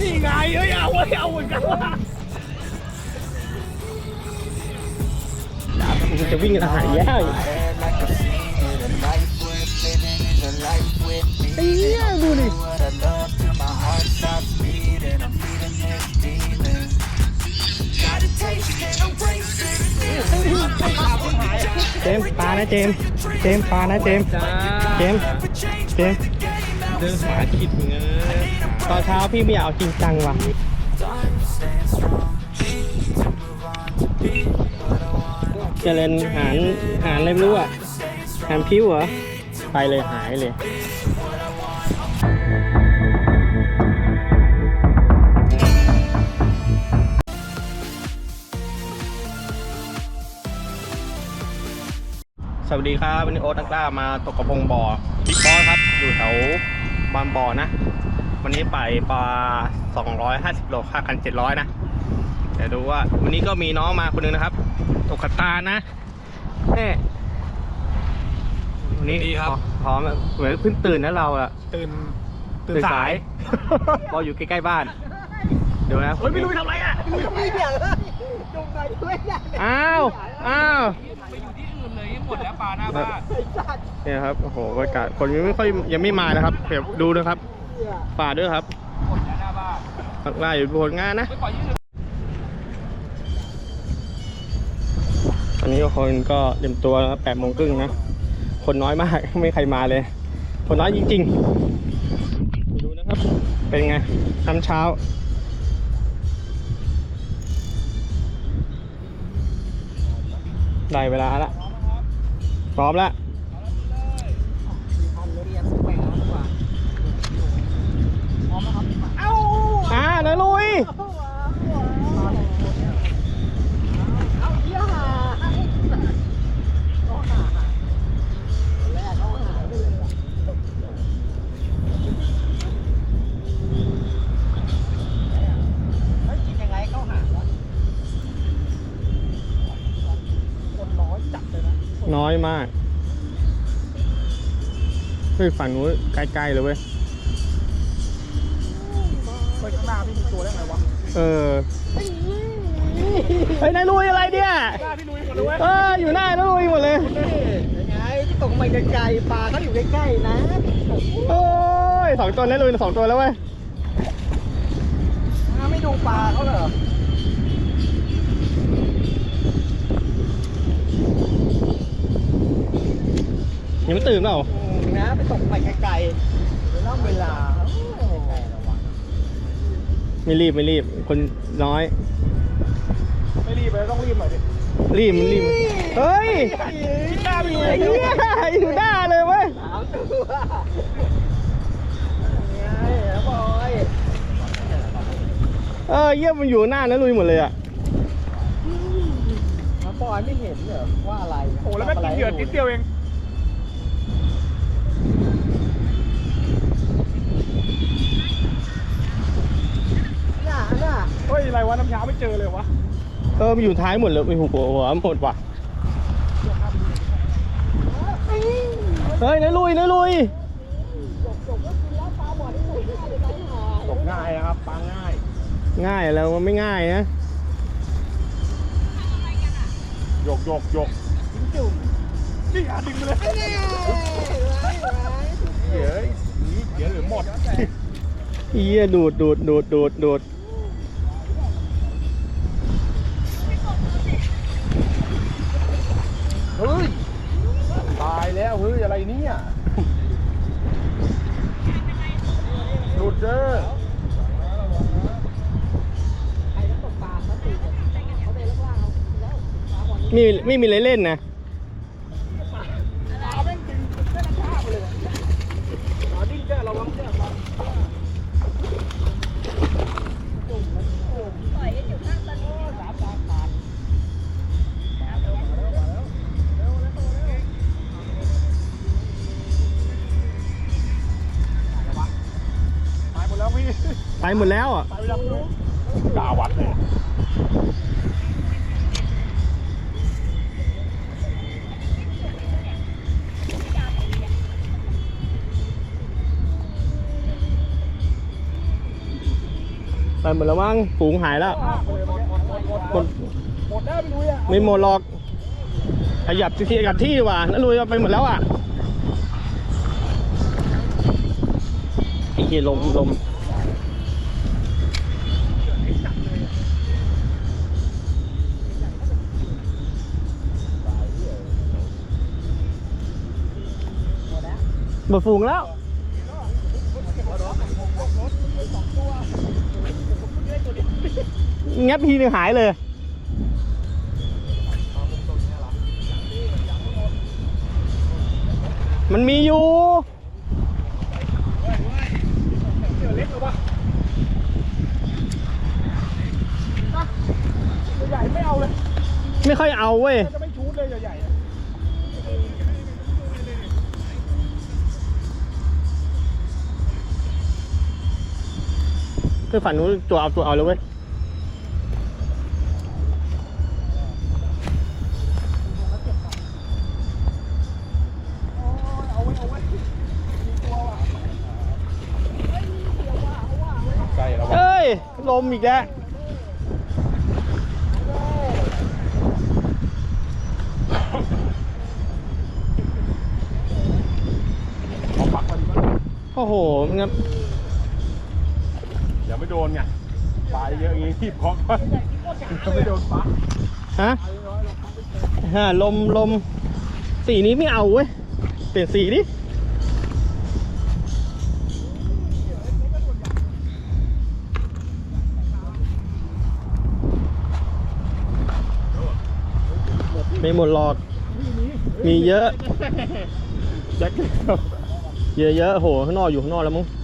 นี่ไงเฮ้ยเอาเฮ้ยเอาเหมือนกันว่ะมันจะวิ่งกันหายแย่ไอ้เหี้ยดูดิเจมส์ปานะเจมส์เจมส์ปานะเจมส์จ้าเจมส์เจมส์เดินหาคิดเงิน ตอนเช้าพี่ไม่อยากเอาจริงจังว่ะ เจริญหารหารอะไรไม่รู้อะ หารพิ้วเหรอ ไปเลยหายเลยสวัสดีครับวันนี้โอ๊ตนักล่ามาตกกระพงบ่อบิ๊กบอสครับ อยู่แถวบางบ่อนะ วันนี้ไปปลา250 โลค่าคัน 700 นะเดี๋ยวดูว่าวันนี้ก็มีน้องมาคนหนึงนะครับ ตกกระตานะแม่วันนี้พร้อมเหมือนเพิ่งตื่นนะเราอะตื่นตื่นสายบออยู่ใกล้ๆบ้านดูนะเฮ้ยไม่รู้ไปทำอะไรอะอ้าวอ้าวไปอยู่ที่อื่นเลยหมดแล้วปลาหน้าบ้านเนี่ยครับโอ้โหบรรยากาศคนยังไม่ค่อยยังไม่มานะครับเดี๋ยวดูนะครับ ฝ่าด้วยครับหมดแล้วหน้าบ้านนักล่าอยู่บนงานนะไม่ขอยืมตอนนี้คนก็เตรียมตัวแล้วแปดโมงครึ่งนะ คนน้อยมาก ไม่ใครมาเลย คนน้อยจริงๆ ดูนะครับ เป็นไงทำเช้าได้เวลาละ พร้อมแล้ว เลยลุยยังไงเข้าหาวะคนน้อยจัดเลยนะน้อยมากเฮ้ยฝั่งนู้นใกล้ๆเลยเว้ย เฮ้ยข้างหน้าพี่มีตัวได้ไงวะเออเฮ้ยนายลุยอะไรเนี่ยหน้าพี่ลุยหมดเลยเว้ยเอออยู่หน้านายลุยหมดเลยยังไงที่ตกมาไกลๆปลาเขาอยู่ใกล้ๆนะโอ้ยสองตัวนายลุยสองตัวแล้วเว้ยอ้าวไม่ดูปลาเขาเหรอยังไม่ตื่นเปล่าอืมนะไปตกไปไกลๆเดี๋ยวเล่าเวลา ไม่รีบไม่รีบ คนน้อย ไม่รีบเลยต้องรีบหน่อยดิรีบมันรีบเฮ้ยคิดหน้าพี่ลุยไอ้เหี้ยอยู่หน้าเลยเว้ยสามตัวยังไงแล้วบอยเออเยี่ยมมันอยู่หน้านายลุยหมดเลยอะแล้วบอยไม่เห็นเหรอว่าอะไรโอ้แล้วแม่งกินเหยื่อนิดเดียวเอง เฮ้ยอะไรวะน้ำยาไม่เจอเลยวะเออมันอยู่ท้ายหมดเลยมีหัวหัวหมดว่ะเฮ้ยนายลุยนายลุยตกง่ายนะครับปลาง่าย ง่ายแล้วมันไม่ง่ายนะหยกหยกหยกจุ่มนี่หาดึงไปเลยเดี๋ยวเดี๋ยวเหลือหมดเอี้ยดูดดูดดูดดูดดูด เฮ้ย ตายแล้วเฮ้ยอะไรเนี่ยหลุดเด้อมีไม่มีอะไรเล่นนะ ไปหมดแล้วอะตายไปแล้วพี่กาวัดเลยไปหมดแล้วมั้งฝูงหายแล้วหมดหมดหมดหมดหมดหมดหมดแล้วพี่ลุยอะไม่หมดหรอกขยับที่ขยับที่ดีกว่านั่นลุยเอาไปหมดแล้วอะไอ้เหี้ยลมลม มดฝูงแล้วงับทีนึงหายเลยมันมีอยู่ไม่ค่อยเอาเว้ย คือฝันนู้นตัวเอาตัวเอาเลยเว้ยเอาไว้เอาไว้มีตัวว่ะใกล้แล้วเอ้ย ลมอีกแล้วเอาปักโอ้โหงั้น ไม่โดนไงปลายเยอะอย่างงี้ที่เพาะก็ไม่โดนปักฮะฮะลมลมสีนี้ไม่เอาเว้ย เปลี่ยนสีดิไม่หมดหลอด มีเยอะแจ็คเยอะเยอะๆโห ข้างนอกอยู่ข้างนอกแล้วมั้งเ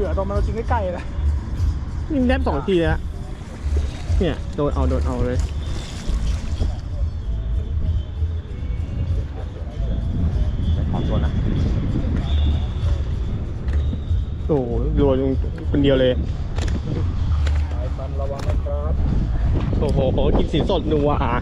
บื่อตอนมันเราจริงใกล้ๆนะนี่แนบสองทีแล้วเนี่ยโดนเอาโดนเอาเลยขอตัวนะโอ้โหโดนคนเดียวเลยไอ้ปันระวังนะครับโอ้โหกินสินสดนัวอะ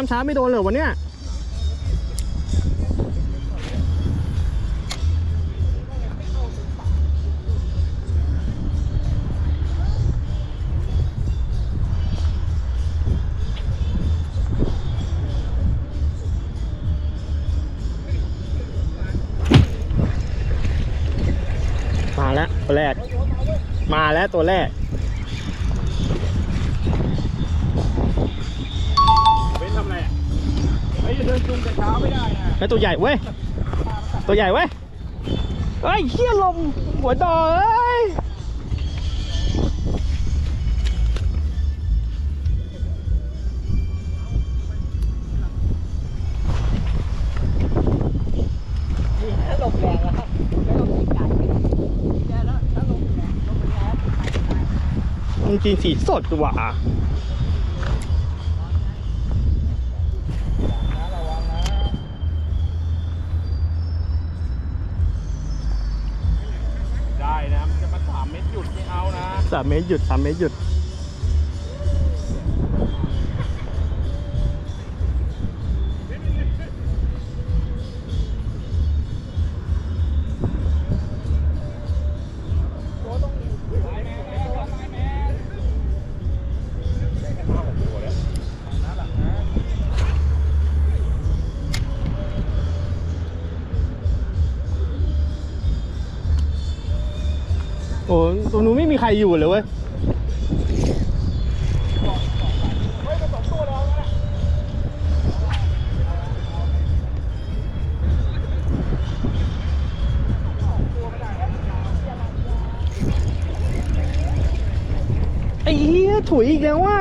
น้ำช้าไม่โดนเลยวันเนี้ยมาแล้วตัวแรก มาแล้วตัวแรก ไอ้ยเดินจุงแต่เช้าไม่ได้นะไอ้ตัวใหญ่เว้ย ตัวใหญ่เว้ยเฮ้ยเขี้ยลมหัวดอเอ้ยนี่ถ้าลมแรงแล้วครับไม่ต้องตีไก่เนี่ยแล้วถ้าลมแรงลมแรงไปไปมันกินสีสดว่ะ ได้นะมันจะมาสามเม็ดหยุดไม่เอานะ สามเมตรหยุดสามเมตรหยุด รงนู้นไม่มีใครอยู่เลยเว้ยไอ้เหี้ยถุยอีกแล้วว่า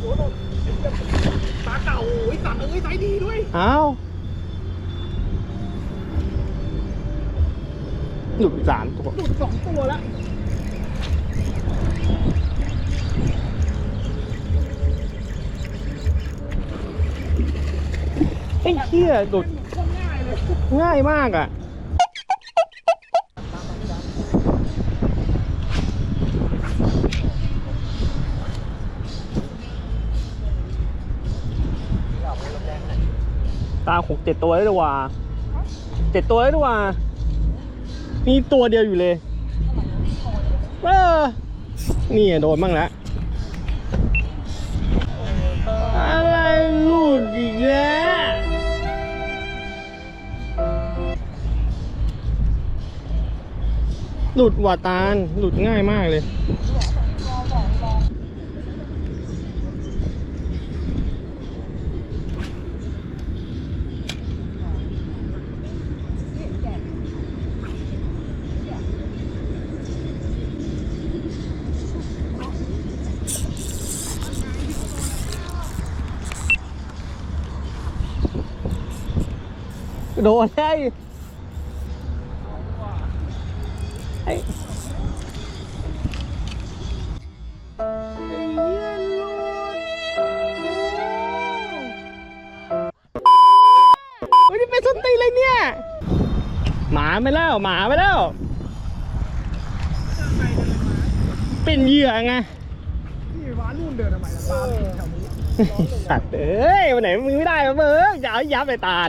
โอ้โหปลาเก่าโอ้ยสัตว์เอ้ยไซส์ดีด้วย อ้าวหลุด สามตัว หลุดสองตัวแล้ว ไอ้ เหี้ยหลุดง่ายมากอะตาหกเจ็ดตัวได้ด้วยว่ะเจ็ดตัวได้ด้วยว่ะมีตัวเดียวอยู่เลยเออนี่อะโดนบ้างแล้วอะไรลุดอีกแล้ว หลุดว่ะตาลหลุดง่ายมากเลย โดนได้ ไอ้ยนี่เป็นส้นตีนเลยเนี่ย หมาไปแล้ว หมาไปแล้ว เป็นเหยื่อไงนี่ว้านู่นเดินทำไมล่ะตาแถวนี้ สัตว์เอ้ยวันไหนมึงไม่ได้มาเบิร์อย่าเอายับไปตาล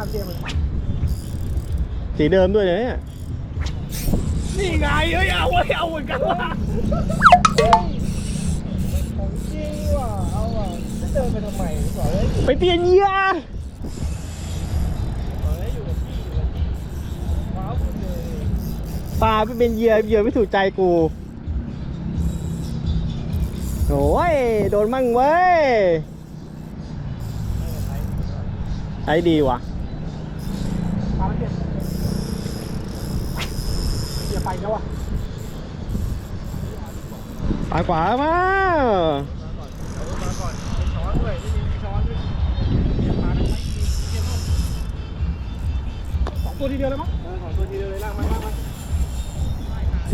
าเต็มเลยสีเดิมด้วยนะเนี่ย นี่ไงเอ้ยเอาเว้ยเอาเหมือนกันว่ะของจริงว่ะเอาว่ะจะเดินไปทำไมบอกเลยไปเปลี่ยนเหยื่อบอกเลยอยู่กับที่อยู่กับที่ว้าวคุณเลยปลาไปเป็นเหยื่อเหยื่อไม่ถูกใจกูโอ้ยโดนมั่งเว้ยใช้ดีว่ะ ตามเก็บ อย่าไปแล้วอะปลาขวามามาก่อนมีช้อนด้วยไม่มีช้อนด้วยเก็บมาได้ไหมเก็บสองตัวทีเดียวเลยมั้งเออสองตัวทีเดียวเลยลากมาลากมา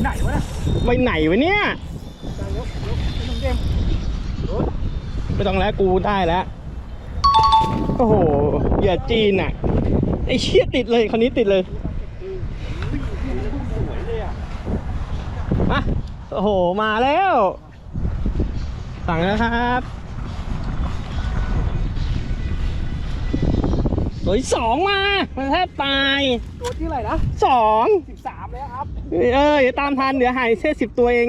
ไหนวะเนี่ยไปไหนวะเนี่ยจานยกยกไม่ต้องเกมรถไม่ต้องแล้วกูได้แล้ว โอ้โหเหยื่อจีนอะ ไอ้เชี่ยติดเลย คนนี้ติดเลย สวยเลยอะ มา โอ้โห มาแล้ว สั่งแล้วครับโอ้ยสองมา มันแทบตายตัวที่ไหนนะสองสิบสามแล้วครับเออเดี๋ยวตามทันเดี๋ยวหายแค่สิบตัวเอง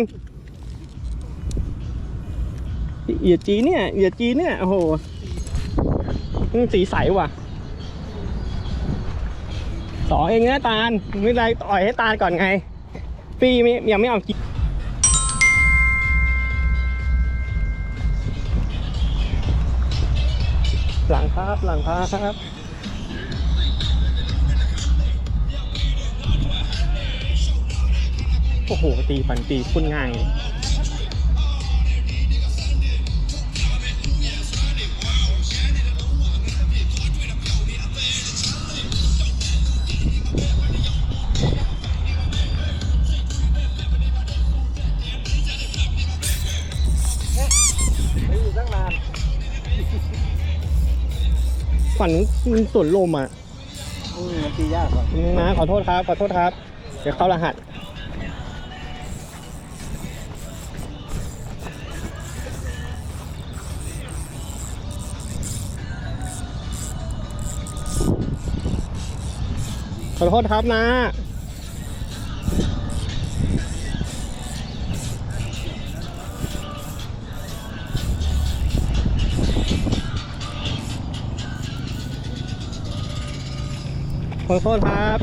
เหยื่อจีนเนี่ยเหยื่อจีนเนี่ยโอ้โหอืมสีใสว่ะสองเองนะตาลไม่เป็นไรต่อยให้ตาลก่อนไงปีไม่ยังไม่เอากิน ครับ หลังพาครับ โอ้โห ตีฝันตีพุ่นง่าย เลยฝันมันสวนลมอะอืมมันตียากกว่านะขอโทษครับ ขอโทษครับ เดี๋ยวเข้ารหัส ขอโทษครับนะ ขอโทษครับ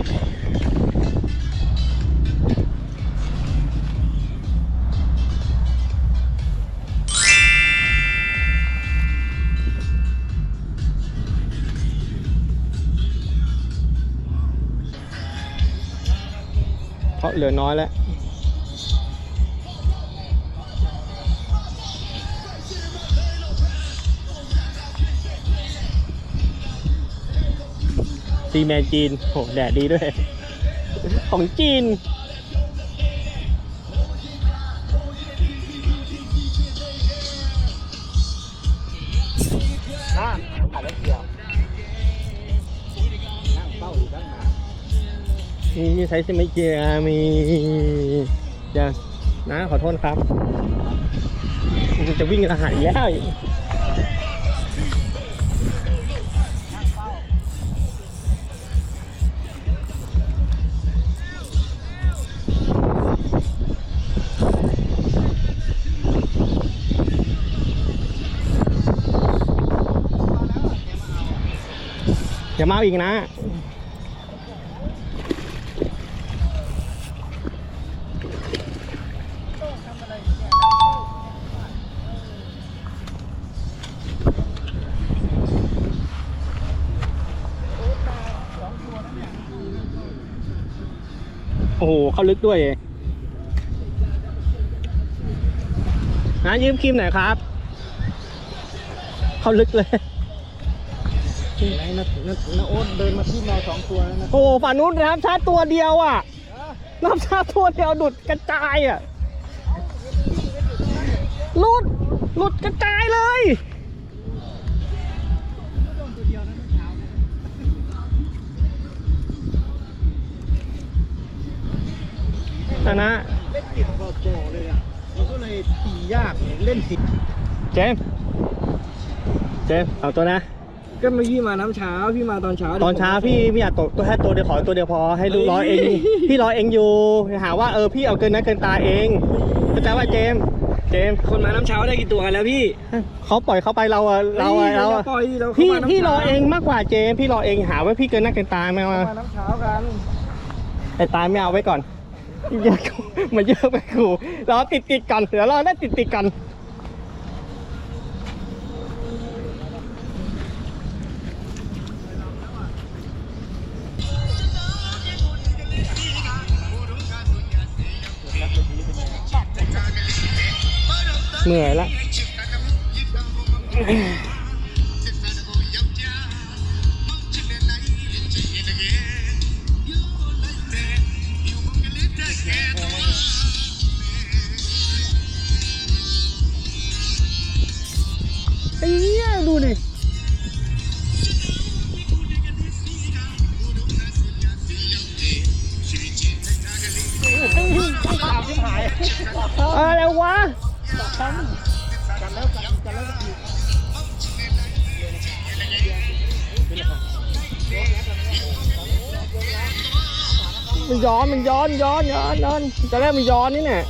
เพราะเหลือน้อยแล้ว ซีแมนจีนโหแดดดีด้วย ของจีนน้าผ่านแล้วเกี่ยวนั่งเฝ้าอยู่ด้านหน้ามีใช้ซิมเกียร์มีเดี๋ยวนะขอโทษครับ จะวิ่งอาหารแล้ว อย่ามาอาอีกนะโอ้โห เข้าลึกด้วยนะยืมครีมหน่อยครับ เข้าลึกเลย ไหนนะนะนะโอ๊ตเดินมาที่เราสองตัวแล้วนะโอ้โหฝั่งนู้นนะครับชาร์จตัวเดียวอะน้ำชาร์จตัวเดียวดุดกระจายอะหลุดหลุดกระจายเลยนะนะเล่นติดบอลเลยอะมันก็เลยตียากเล่นติดเจมส์เจมส์เอาตัวนะ ก็เมื่อกี้มาน้ำเช้าพี่มาตอนเช้าตอนเช้าพี่ไม่อยากตกตัวแค่ตัวเดียวขอตัวเดียวพอให้ลูกรอเองพี่รอเองอยู่หาว่าเออพี่เอาเกินนั้นเกินตาเองเข้าใจว่าเจมส์เจมส์คนมาน้ำเช้าได้กี่ตัวกันแล้วพี่เขาปล่อยเขาไปเราอะเราอะเราอะปล่อยดิเราเข้าพี่มาน้ำพี่รอช้าเองมากกว่าเจมส์พี่รอเองหาว่าพี่เกินหน้าเกินตาไม่เอาเข้ามามาน้ำเช้ากันไอ้ตาไม่เอาไว้ก่อนเยอะกูมาเยอะไปกูรอติดติดๆกันเดี๋ยวรอได้ติดติดๆกัน เหนื่อยละ อนจะได้มันย้อนนี่เนี่ย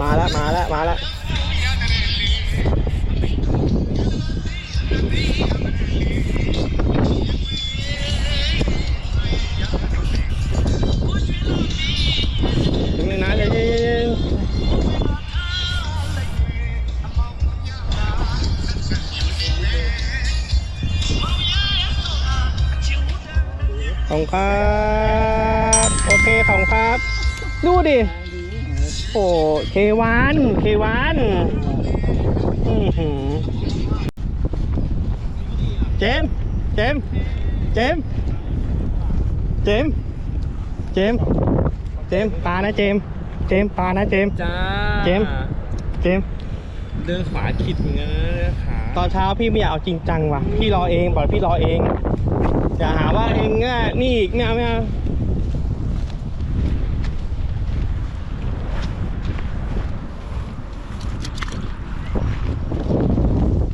มาแล้วมาแล้วมาแล้ว คุณครับ โอเคขอบคุณครับ ดูดิ โอ้เควันเควันอื้อหือเจมส์เจมส์เจมส์เจมส์เจมส์เจมส์ปลานะเจมส์เจมส์ปลานะเจมส์จ้าเจมส์เจมส์เดินขวาขิดเหมือนกันนะขาตอนเช้าพี่ไม่อยากเอาจริงจังว่ะ พี่รอเองบอกพี่รอเอง อย่าหาว่าเองอะนี่อีกไม่เอาไม่เอา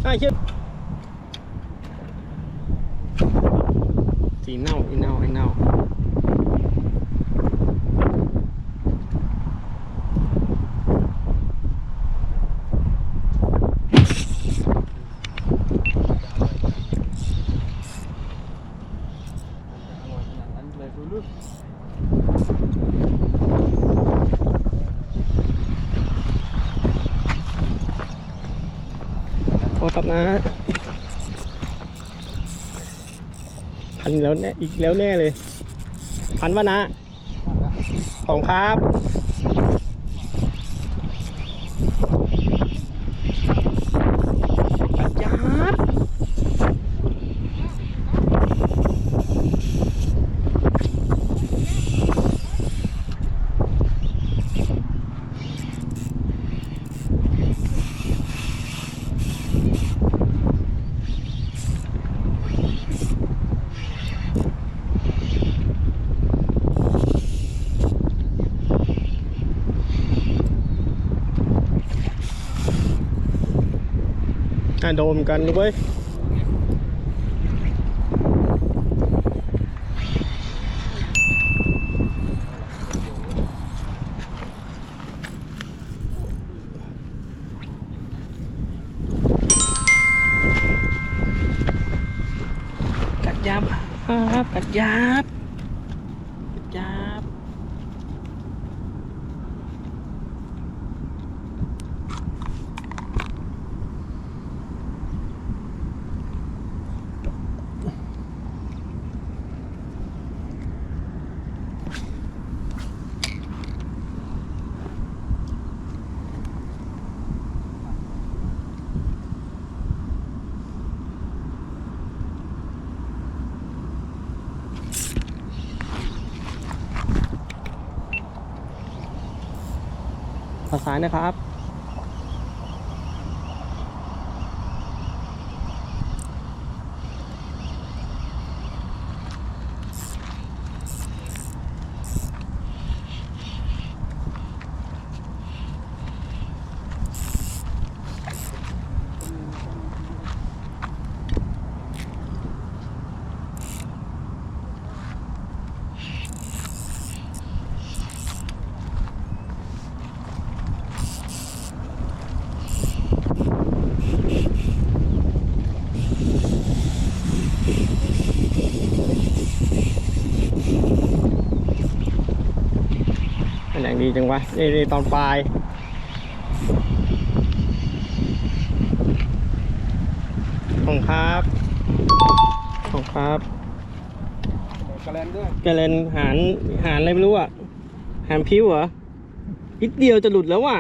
ไอ้เชี่ยสีเน่าอินาไอ้เน่า โอ้ครับนะพัน แล้วแน่อีกแล้วแน่เลย พันวะนะของครับ อะ โดมกันด้วยกัดยับครับกัดยับกัดยับ ขอสายนะครับ ดีจังวะนี่นี่ตอนปลายของครับของครับกระแลนด้วยแกเลนหารหารอะไรไม่รู้อะ หารพิ้วเหรอนิดเดียวจะหลุดแล้วอะ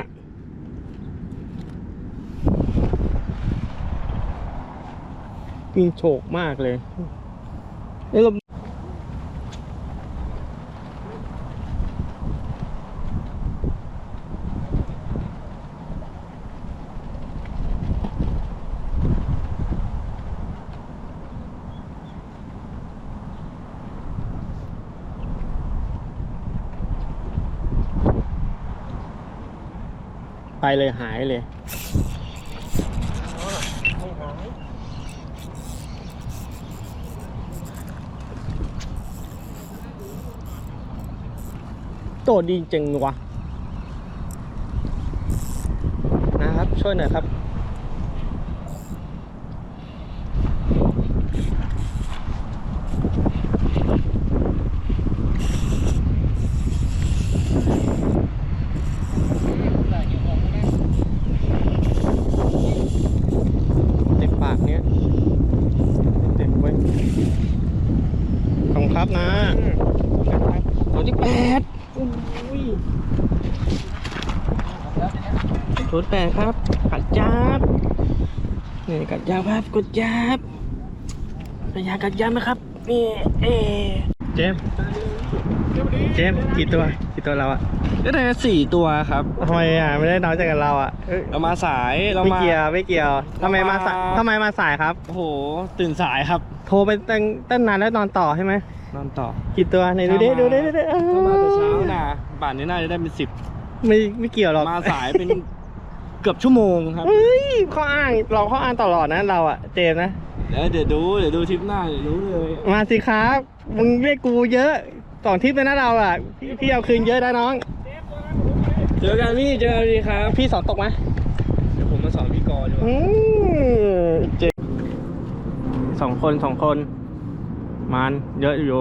วิ่งโฉกมากเลยเอ้ย เราไปเลยหายเลยโตดีจริงวะนะครับ ช่วยหน่อยครับ เต็มปากเนี้ยเต็มไว้ยขอบคุณครับนะตัวที่แปดอุ้ยตัวที่แปด ครับ กัดจับนี่กัดยาบครับกดยับกัดยากัดยับนะครับนี่เอเจมส์เจมส์กี่ตัวกี่ตัวเราอะก็ได้สี่ตัวครับทำไมอะไม่ได้น้อยใจกับเราอะเอ้ยเรามาสายเราไม่มาเกี่ยวไม่เกี่ยวทำไมมาสายเรามาทำไมมาสายครับโอ้โหตื่นสายครับ โทรไปตั้งตั้งนานแล้วนอนต่อใช่ไหมนอนต่อกี่ตัวไหนดูดิดูดิดูดิเออเข้ามาแต่เช้านะป่านนี้น่าจะได้เป็นสิบไม่ไม่เกี่ยวหรอกมาสายเป็น เกือบชั่วโมงครับ เฮ้ยข้ออ้างเราข้ออ้างตลอดนะเราอะเจมส์นะ เดี๋ยวเดี๋ยวดูเดี๋ยวดูทริปหน้าเดี๋ยวรู้เลยมาสิครับมึงเรียกกูเยอะสองทิปเลยนะเราอะพี่พี่เอาคืนเยอะนะน้อง เจอกันพี่เจอกันดีครับพี่สอนตกไหมเดี๋ยวผมมาสอนพี่กอดีกว่าอืมเจมสองคนสองคน มันเยอะอยู่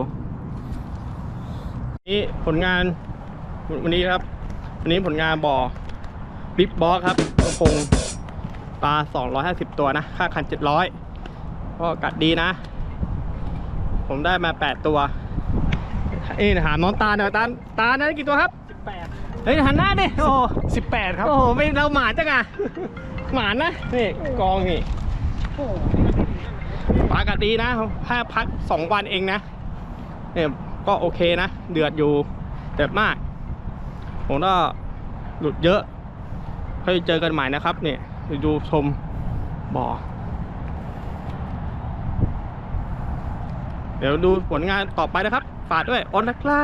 นี่ผลงานวันนี้ครับ วันนี้ผลงานบ่อ บิ๊กบอสครับกระพงปลา 250 ตัวนะ ค่าคัน 700 ก็กัดดีนะ ผมได้มา 8 ตัวเอ้ยถามน้องตาหน่อยตาตาได้กี่ตัวครับเฮ้ยหันหน้าดิโอ้สิบแปดครับ โอ้โหไม่เราหมาจังอะหมานะ นี่ กองนี่ปลากัดดีนะแค่พักสองวันเองนะเนี่ยก็โอเคนะ เดือดอยู่เดือดมาก ผมก็หลุดเยอะ ค่อยเจอกันใหม่นะครับเนี่ยดูชมบ่อ เดี๋ยวดูผลงานต่อไปนะครับ ฝากด้วยออนนักล่า